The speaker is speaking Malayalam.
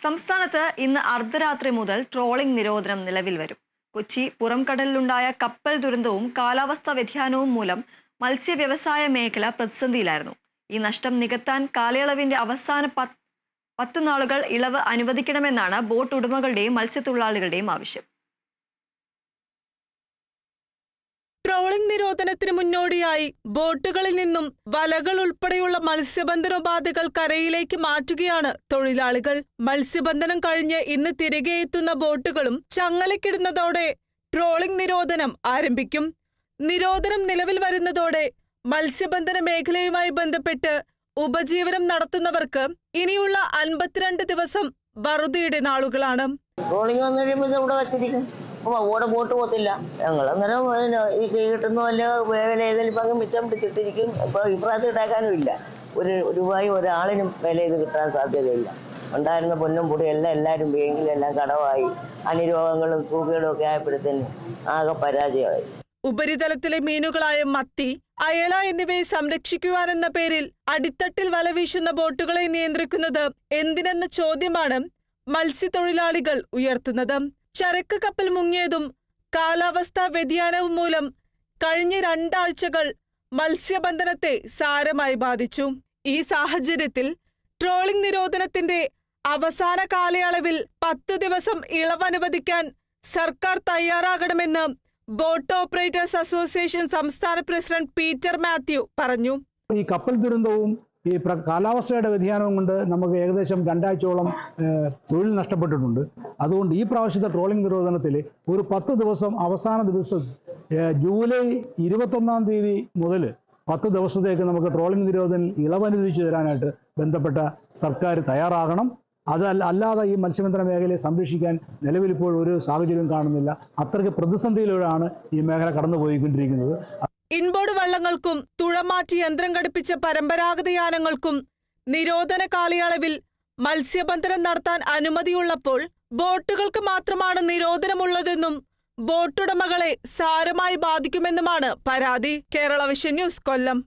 സംസ്ഥാനത്ത് ഇന്ന് അർദ്ധരാത്രി മുതൽ ട്രോളിംഗ് നിരോധനം നിലവിൽ വരും. കൊച്ചി പുറംകടലിലുണ്ടായ കപ്പൽ ദുരന്തവും കാലാവസ്ഥാ വ്യതിയാനവും മൂലം മത്സ്യ വ്യവസായ മേഖല പ്രതിസന്ധിയിലായിരുന്നു. ഈ നഷ്ടം നികത്താൻ കാലയളവിന്റെ അവസാന പത്ത് പത്തു നാളുകൾ ഇളവ് അനുവദിക്കണമെന്നാണ് ബോട്ട് ഉടമകളുടെയും മത്സ്യത്തൊഴിലാളികളുടെയും ആവശ്യം. ട്രോളിംഗ് നിരോധനത്തിന് മുന്നോടിയായി ബോട്ടുകളിൽ നിന്നും വലകൾ ഉൾപ്പെടെയുള്ള മത്സ്യബന്ധനോപാധികൾ കരയിലേക്ക് മാറ്റുകയാണ് തൊഴിലാളികൾ. മത്സ്യബന്ധനം കഴിഞ്ഞ് ഇന്ന് തിരികെ എത്തുന്ന ബോട്ടുകളും ചങ്ങലക്കിടുന്നതോടെ ട്രോളിംഗ് നിരോധനം ആരംഭിക്കും. നിരോധനം നിലവിൽ വരുന്നതോടെ മത്സ്യബന്ധന മേഖലയുമായി ബന്ധപ്പെട്ട് ഉപജീവനം നടത്തുന്നവർക്ക് ഇനിയുള്ള അൻപത്തിരണ്ട് ദിവസം വറുതിയുടെ നാളുകളാണ്. ട്രോളിംഗ് വന്നു കഴിയുമ്പോൾ ഇവിടെ വെച്ചിരിക്കും? അവിടെ ബോട്ട് പോത്തില്ല ഞങ്ങൾ അന്നേരം ഈ കൈ കിട്ടുന്ന വല്ല വേല ഏതെങ്കിലും പങ്ക് മിച്ചം പിടിച്ചിട്ടിരിക്കും. ഇപ്പോൾ ഇപ്രാവശ്യം ഇട്ടേക്കാനും ഇല്ല. ഒരു രൂപയും ഒരാളിനും വില ഇത് കിട്ടാൻ സാധ്യതയില്ല. ഉണ്ടായിരുന്ന പൊന്നും പൊടിയും എല്ലാം എല്ലാവരും ബാങ്കിലെല്ലാം കടമായി. അനിരോഗങ്ങളും തൂക്കുകളും ഒക്കെ ആയപ്പോഴത്തേന് ആകെ പരാജയമായി. ഉപരിതലത്തിലെ മീനുകളായ മത്തി അയല എന്നിവയെ സംരക്ഷിക്കുവാനെന്ന പേരിൽ അടിത്തട്ടിൽ വല വീശുന്ന ബോട്ടുകളെ നിയന്ത്രിക്കുന്നത് എന്തിനെന്ന ചോദ്യമാണ് മത്സ്യത്തൊഴിലാളികൾ ഉയർത്തുന്നത്. ചരക്ക് കപ്പൽ മുങ്ങിയതും കാലാവസ്ഥാ വ്യതിയാനവും മൂലം കഴിഞ്ഞ രണ്ടാഴ്ചകൾ മത്സ്യബന്ധനത്തെ സാരമായി ബാധിച്ചു. ഈ സാഹചര്യത്തിൽ ട്രോളിംഗ് നിരോധനത്തിന്റെ അവസാന കാലയളവിൽ പത്തു ദിവസം ഇളവ് അനുവദിക്കാൻ സർക്കാർ തയ്യാറാകണമെന്ന് ബോട്ട് ഓപ്പറേറ്റേഴ്സ് അസോസിയേഷൻ സംസ്ഥാന പ്രസിഡന്റ് പീറ്റർ മാത്യു പറഞ്ഞു. ഈ കപ്പൽ ദുരന്തവും ഈ കാലാവസ്ഥയുടെ വ്യതിയാനവും കൊണ്ട് നമുക്ക് ഏകദേശം രണ്ടാഴ്ചയോളം തൊഴിൽ നഷ്ടപ്പെട്ടിട്ടുണ്ട്. അതുകൊണ്ട് ഈ പ്രാവശ്യത്തെ ട്രോളിംഗ് നിരോധനത്തിൽ ഒരു പത്ത് ദിവസം അവസാന ദിവസം ജൂലൈ ഇരുപത്തൊന്നാം തീയതി മുതൽ പത്ത് ദിവസത്തേക്ക് നമുക്ക് ട്രോളിംഗ് നിരോധനം ഇളവനുവദിച്ചു തരാനായിട്ട് ബന്ധപ്പെട്ട സർക്കാർ തയ്യാറാകണം. അത് അല്ലാതെ ഈ മത്സ്യബന്ധന മേഖലയെ സംരക്ഷിക്കാൻ നിലവിലിപ്പോൾ ഒരു സാഹചര്യം കാണുന്നില്ല. അത്രയ്ക്ക് പ്രതിസന്ധിയിലൂടെയാണ് ഈ മേഖല കടന്നുപോയിക്കൊണ്ടിരിക്കുന്നത്. ഇൻബോർഡ് വള്ളങ്ങൾക്കും തുഴമാറ്റി യന്ത്രം ഘടിപ്പിച്ച പരമ്പരാഗത യാനങ്ങൾക്കും നിരോധന കാലയളവിൽ മത്സ്യബന്ധനം നടത്താൻ അനുമതിയുള്ളപ്പോൾ ബോട്ടുകൾക്ക് മാത്രമാണ് നിരോധനമുള്ളതെന്നും ബോട്ടുടമകളെ സാരമായി ബാധിക്കുമെന്നുമാണ് പരാതി. Kerala vision news Kollam.